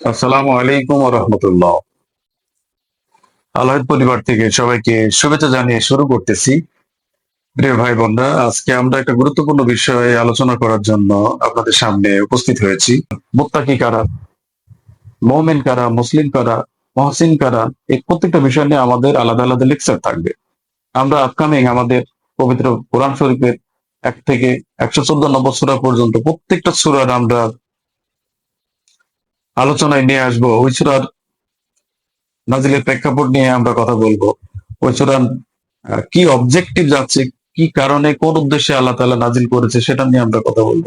আসসালামু আলাইকুম রহমতুল্লাহ। আল্লাহর পরিবার থেকে সবাইকে শুভেচ্ছা জানিয়ে শুরু করতেছি। প্রিয় ভাই, বোনরা, আজকে আমরা একটা গুরুত্বপূর্ণ বিষয়ে আলোচনা করার জন্য আপনাদের সামনে উপস্থিত হয়েছি। কারা কারা, মুসলিম কারা, মহসিন কারা, এই প্রত্যেকটা বিষয় নিয়ে আমাদের আলাদা আলাদা লেকচার থাকবে। আমরা আপকামিং আমাদের পবিত্র কোরআন শরীফের এক থেকে একশো চোদ্দ নম্বর সুরা পর্যন্ত প্রত্যেকটা সুরার আমরা আলোচনায় নিয়ে আসব। ওই সুরার নাজিলের প্রেক্ষাপট নিয়ে আমরা কথা বলব। ওই সুরার কি অবজেক্টিভ যাচ্ছে, কি কারণে, কোন উদ্দেশ্যে আল্লাহ তাআলা নাজিল করেছে, সেটা নিয়ে আমরা কথা বলব।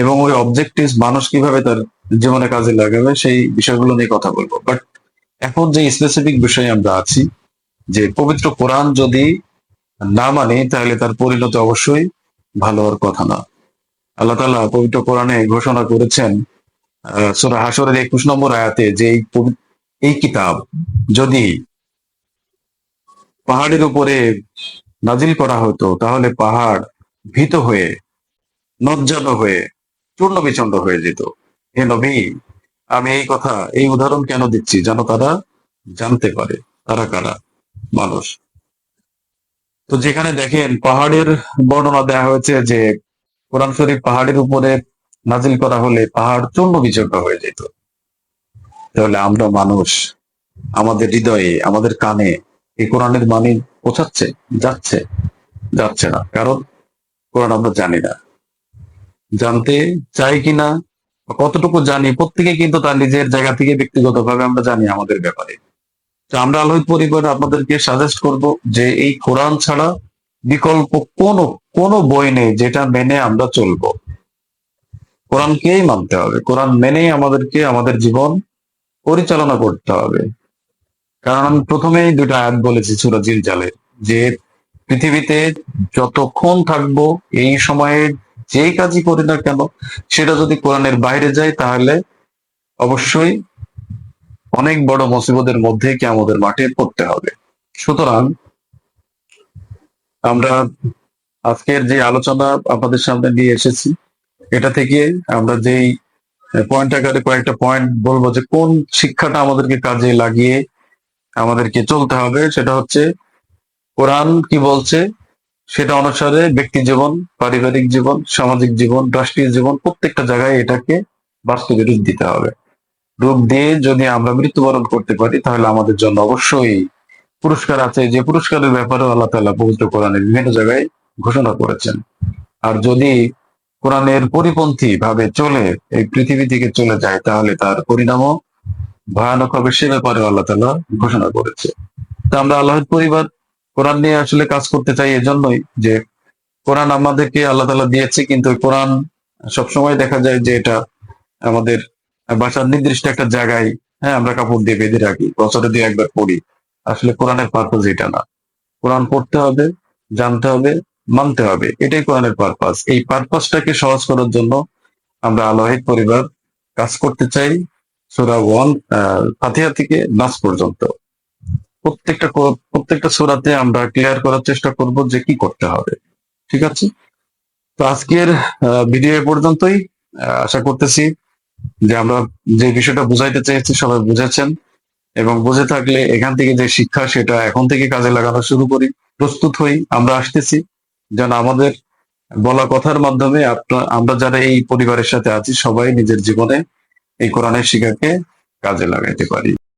এবং ওই অবজেক্টিভ মানুষ কীভাবে তার জীবনে কাজে লাগাবে, সেই বিষয়গুলো নিয়ে কথা বলব। বাট এখন যে স্পেসিফিক বিষয়ে আমরা আছি, যে পবিত্র কোরআন যদি না মানে তাহলে তার পরিণতি অবশ্যই ভালো হওয়ার কথা না। আল্লাহ তালা পবিত্র কোরআনে ঘোষণা করেছেন সূরা হাসরের একুশ নম্বর আয়াতে যে এই কিতাব যদি পাহাড়ের উপরে নাজিল করা হতো, তাহলে পাহাড় ভীত হয়ে, নজ্জাত হয়ে চূর্ণ বিচন্ড হয়ে যেত। হে নবী, আমি এই কথা, এই উদাহরণ কেন দিচ্ছি? যেন তারা জানতে পারে, তারা কারা? মানুষ। তো যেখানে দেখেন পাহাড়ের বর্ণনা দেয়া হয়েছে যে কোরআন শরীফ পাহাড়ের উপরে নাজিল করা হলে পাহাড় চূর্ণ বিচন্ড হয়ে যেত। তাহলে আমরা মানুষ আমাদের হৃদয়ে, আমাদের কানে এই কোরআনের মানে পৌঁছাচ্ছে, যাচ্ছে যাচ্ছে না। কারণ কোরআন আমরা জানি না। জানতে চাই কিনা কতটুকু জানি, প্রত্যেকে কিন্তু তার নিজের জায়গা থেকে ব্যক্তিগতভাবে আমরা জানি আমাদের ব্যাপারে। তো আমরা আলোহিত পরিবার আপনাদেরকে সাজেস্ট করব যে এই কোরআন ছাড়া বিকল্প কোনো কোনো বই নেই যেটা মেনে আমরা চলবো। কোরআনকেই মানতে হবে। কোরআন মেনেই আমাদেরকে, আমাদের জীবন পরিচালনা করতে হবে। কারণ আমি প্রথমেই দুটো আয়াত বলেছি সুরা জিলজালের যে পৃথিবীতে যতক্ষণ থাকব, এই সময়ে যেই কাজই করি না কেন, সেটা যদি কোরআনের বাইরে যায়, তাহলে অবশ্যই অনেক বড় মুসিবতের মধ্যে কি আমাদের মাঠে পড়তে হবে। সুতরাং আমরা আজকের যে আলোচনা আপনাদের সামনে নিয়ে এসেছি এটা থেকে আমরা যেই পয়েন্ট আকারে কয়েকটা পয়েন্ট বলব যে কোন শিক্ষাটা আমাদেরকে কাজে লাগিয়ে আমাদেরকে চলতে হবে, সেটা হচ্ছে কোরআন কি বলছে? সেটা অনুসারে ব্যক্তি জীবন, পারিবারিক জীবন, সামাজিক জীবন, রাষ্ট্রীয় জীবন, প্রত্যেকটা জায়গায় এটাকে বাস্তবে রূপ দিতে হবে। রূপ দিয়ে যদি আমরা মৃত্যুবরণ করতে পারি, তাহলে আমাদের জন্য অবশ্যই পুরস্কার আছে। যে পুরস্কারের ব্যাপারে আল্লাহ তাআলা পবিত্র কোরআনের বিভিন্ন জায়গায় ঘোষণা করেছেন। আর যদি কোরআনের পরিপন্থী ভাবে চলে এই পৃথিবী থেকে চলে যায়, তাহলে তার পরিণামও ভয়ানক হবে সে ব্যাপারে আল্লাহ তাআলা ঘোষণা করেছে। তা আমরা আল্লাহর পরিবার কোরআন নিয়ে আসলে কাজ করতে চাই এজন্যই যে কোরআন আমাদেরকে আল্লাহ তাআলা দিয়েছে, কিন্তু কোরআন সবসময় দেখা যায় যে এটা আমাদের বাসার নির্দিষ্ট একটা জায়গায় হ্যাঁ আমরা কাপড় দিয়ে বেঁধে রাখি, বছরে দিয়ে একবার পড়ি আসলে কোরআনের পারপাস এটা না। কোরআন পড়তে হবে, জানতে হবে মানতে হবে। এটাই কোরআনের পারপাস এই পারপাসটাকে সহজ করার জন্য আমরা আলোহিত পরিবার কাজ করতে চাই সুরা ওয়ান ফাতিহা থেকে নাস পর্যন্ত। প্রত্যেকটা প্রত্যেকটা সুরাতে আমরা ক্লিয়ার করার চেষ্টা করব যে কি করতে হবে। ঠিক আছে? তো আজকের ভিডিও এ পর্যন্তই। আশা করতেছি যে আমরা যে বিষয়টা বুঝাইতে চেয়েছি সবাই বুঝেছেন। এবং বুঝে থাকলে এখান থেকে যে শিক্ষা সেটা এখন থেকে কাজে লাগানো শুরু করি। প্রস্তুত হই, আমরা আসতেছি। যেন আমাদের বলা কথার মাধ্যমে আপনার আমরা যারা এই পরিবারের সাথে আছি, সবাই নিজের জীবনে এই কোরআনের শিক্ষাকে কাজে লাগাইতে পারি।